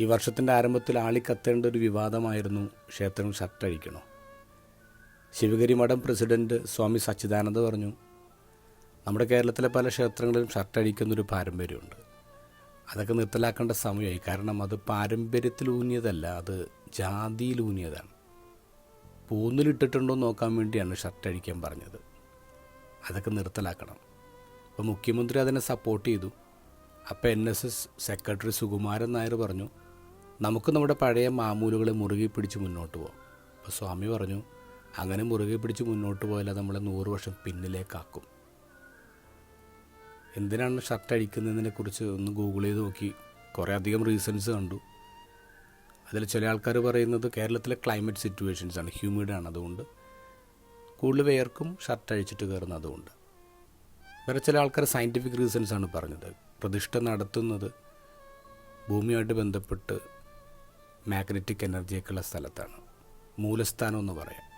ഈ വർഷത്തിന്റെ ആരംഭത്തിൽ ആളിക്കത്തേണ്ട ഒരു വിവാദമായിരുന്നു ക്ഷേത്രം ഷട്ടഴിക്കണോ ശിവഗിരി മഠം പ്രസിഡന്റ് സ്വാമി സച്ചിദാനന്ദ പറഞ്ഞു നമ്മുടെ കേരളത്തിലെ പല ക്ഷേത്രങ്ങളിലും ഷർട്ട് അഴിക്കുന്നൊരു പാരമ്പര്യമുണ്ട്. അതൊക്കെ നിർത്തലാക്കേണ്ട സമയമായി. കാരണം അത് പാരമ്പര്യത്തിലൂന്നിയതല്ല അത് ജാതിയിലൂന്നിയതാണ് പൂന്നിലിട്ടിട്ടുണ്ടോ നോക്കാൻ വേണ്ടിയാണ് ഷർട്ട് അഴിക്കാൻ പറഞ്ഞത്. അതൊക്കെ നിർത്തലാക്കണം. അപ്പോൾ മുഖ്യമന്ത്രി അതിനെ സപ്പോർട്ട് ചെയ്തു. അപ്പോൾ N S S secretary Sukumaran Nair പറഞ്ഞു നമുക്ക് നമ്മുടെ പഴയ മാമൂലുകളെ മുറുകെ പിടിച്ച് മുന്നോട്ട് പോകാം അപ്പോൾ സ്വാമി പറഞ്ഞു അങ്ങനെ മുറുകെ പിടിച്ച് മുന്നോട്ട് പോയാൽ നമ്മളെ നൂറ് വർഷം പിന്നിലേക്കാക്കും. എന്തിനാണ് ഷർട്ട് അഴിക്കുന്നതിനെ കുറിച്ച് ഒന്ന് ഗൂഗിൾ ചെയ്ത് നോക്കി. കുറേ അധികം റീസൺസ് കണ്ടു. അതിൽ ചില ആൾക്കാർ പറയുന്നത് കേരളത്തിലെ ക്ലൈമറ്റ് സിറ്റുവേഷൻസ് ആണ്. ഹ്യൂമിഡ് ആണ് അതുകൊണ്ട്. കൂടുതൽ പേർക്കും ഷർട്ട് അഴിച്ചിട്ട് കയറുന്ന അതുകൊണ്ട്. വേറെ ചില ആൾക്കാർ സയന്റിഫിക് റീസൺസാണ് പറഞ്ഞത്. പ്രതിഷ്ഠ നടത്തുന്നത് ഭൂമിയുമായിട്ട് ബന്ധപ്പെട്ട് മാഗ്നറ്റിക് എനർജിയൊക്കെയുള്ള സ്ഥലത്താണ്. മൂലസ്ഥാനം എന്ന് പറയാം.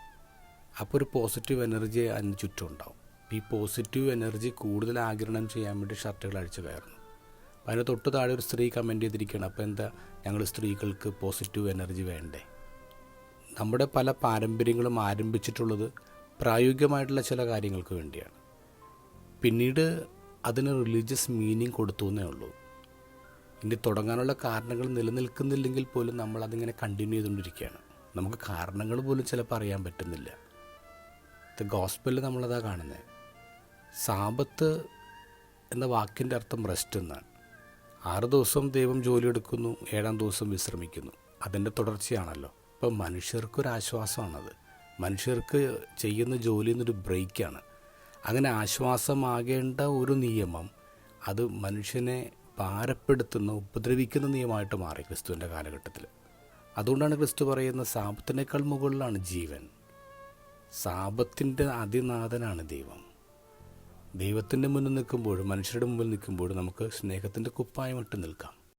അപ്പോൾ ഒരു പോസിറ്റീവ് എനർജി അതിന് ചുറ്റും ഉണ്ടാവും. ഈ പോസിറ്റീവ് എനർജി കൂടുതൽ ആഗിരണം ചെയ്യാൻ വേണ്ടി ഷർട്ടുകൾ അഴിച്ചു കയറുന്നു. അപ്പോൾ അതിന് തൊട്ട് താഴെ ഒരു സ്ത്രീ കമന്റ് ചെയ്തിരിക്കുകയാണ്. അപ്പോൾ എന്താ? ഞങ്ങൾ സ്ത്രീകൾക്ക് പോസിറ്റീവ് എനർജി വേണ്ടേ? നമ്മുടെ പല പാരമ്പര്യങ്ങളും ആരംഭിച്ചിട്ടുള്ളത് പ്രായോഗികമായിട്ടുള്ള ചില കാര്യങ്ങൾക്ക് വേണ്ടിയാണ്. പിന്നീട് അതിന് റിലീജിയസ് മീനിങ് കൊടുത്തു എന്നേ ഉള്ളൂ. ഇനി തുടങ്ങാനുള്ള കാരണങ്ങൾ നിലനിൽക്കുന്നില്ലെങ്കിൽ പോലും നമ്മൾ അതിങ്ങനെ കണ്ടിന്യൂ ചെയ്തുകൊണ്ടിരിക്കുകയാണ്. നമുക്ക് കാരണങ്ങൾ പോലും ചിലപ്പോൾ അറിയാൻ പറ്റുന്നില്ല. ഇത് ഗോസ്പലിൽ നമ്മളതാ കാണുന്നത് സാപത്ത് എന്ന വാക്കിന്റെ അർത്ഥം റെസ്റ്റ് എന്നാണ്. ആറ് ദിവസം ദൈവം ജോലിയെടുക്കുന്നു ഏഴാം ദിവസം വിശ്രമിക്കുന്നു. അതിന്റെ തുടർച്ചയാണല്ലോ. ഇപ്പം മനുഷ്യർക്കൊരാശ്വാസമാണത് മനുഷ്യർക്ക് ചെയ്യുന്ന ജോലി എന്നൊരു ബ്രേക്കാണ് അങ്ങനെ ആശ്വാസമാകേണ്ട ഒരു നിയമം അത് മനുഷ്യനെ ഭാരപ്പെടുത്തുന്ന ഉപദ്രവിക്കുന്ന നിയമമായിട്ട് മാറി ക്രിസ്തുവിന്റെ കാലഘട്ടത്തിൽ. അതുകൊണ്ടാണ് ക്രിസ്തു പറയുന്ന സാപത്തിനേക്കാൾ മുകളിലാണ് ജീവൻ. സാപത്തിന്റെ അതിനാഥനാണ് ദൈവം. ദൈവത്തിന്റെ മുന്നിൽ നിൽക്കുമ്പോഴും മനുഷ്യരുടെ മുമ്പിൽ നിൽക്കുമ്പോഴും നമുക്ക് സ്നേഹത്തിന്റെ കുപ്പായമിട്ട് നിൽക്കാം.